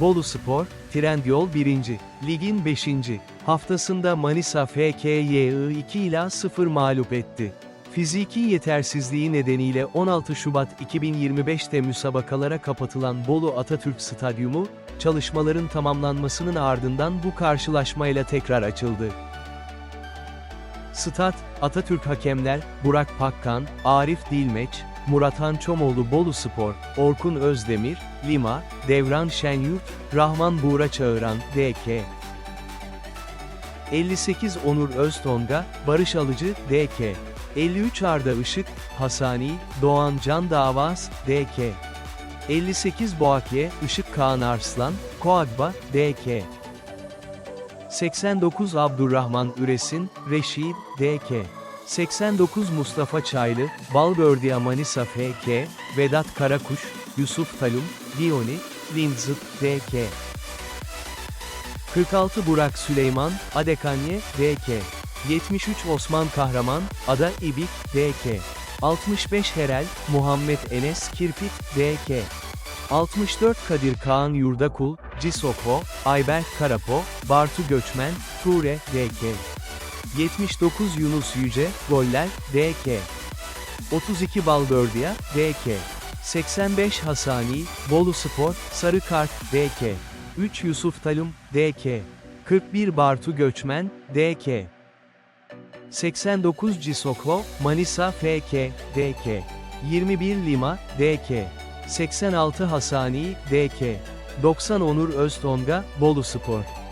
Bolu Spor, Trendyol 1. Ligin 5. haftasında Manisa FK'yı 2 ila 0 mağlup etti. Fiziki yetersizliği nedeniyle 16 Şubat 2025'te müsabakalara kapatılan Bolu Atatürk Stadyumu, çalışmaların tamamlanmasının ardından bu karşılaşmayla tekrar açıldı. Stat, Atatürk hakemler, Burak Pakkan, Arif Dilmeç, Murathan Çomoğlu Bolu Spor, Orkun Özdemir, Lima, Devran Şenyurt, Rahman Buğra Çağıran, DK. 58 Onur Öztonga, Barış Alıcı, DK. 53 Arda Işık, Hasani, Doğan Can Davas, DK. 58 Boakye, Işık Kaan Arslan, Koagba, DK. 89 Abdurrahman Üresin, Reşid, DK. 89 Mustafa Çaylı, Balbördiya Manisa FK, Vedat Karakuş, Yusuf Talum, Dioni, Lindzit, DK. 46 Burak Süleyman, Adekanye, DK. 73 Osman Kahraman, Ada İbik, DK. 65 Herel, Muhammed Enes Kirpik, DK. 64 Kadir Kaan Yurdakul, Cisoko, Ayberk Karapo, Bartu Göçmen, Ture, DK. 79 Yunus Yüce, Goller, DK. 32 Balbördiya, DK. 85 Hasani, Bolu Spor, Sarı Kart, DK. 3 Yusuf Talum, DK. 41 Bartu Göçmen, DK. 89 Cisoko, Manisa FK, DK. 21 Lima, DK. 86 Hasani, DK. 90 Onur Öztonga, Bolu Spor.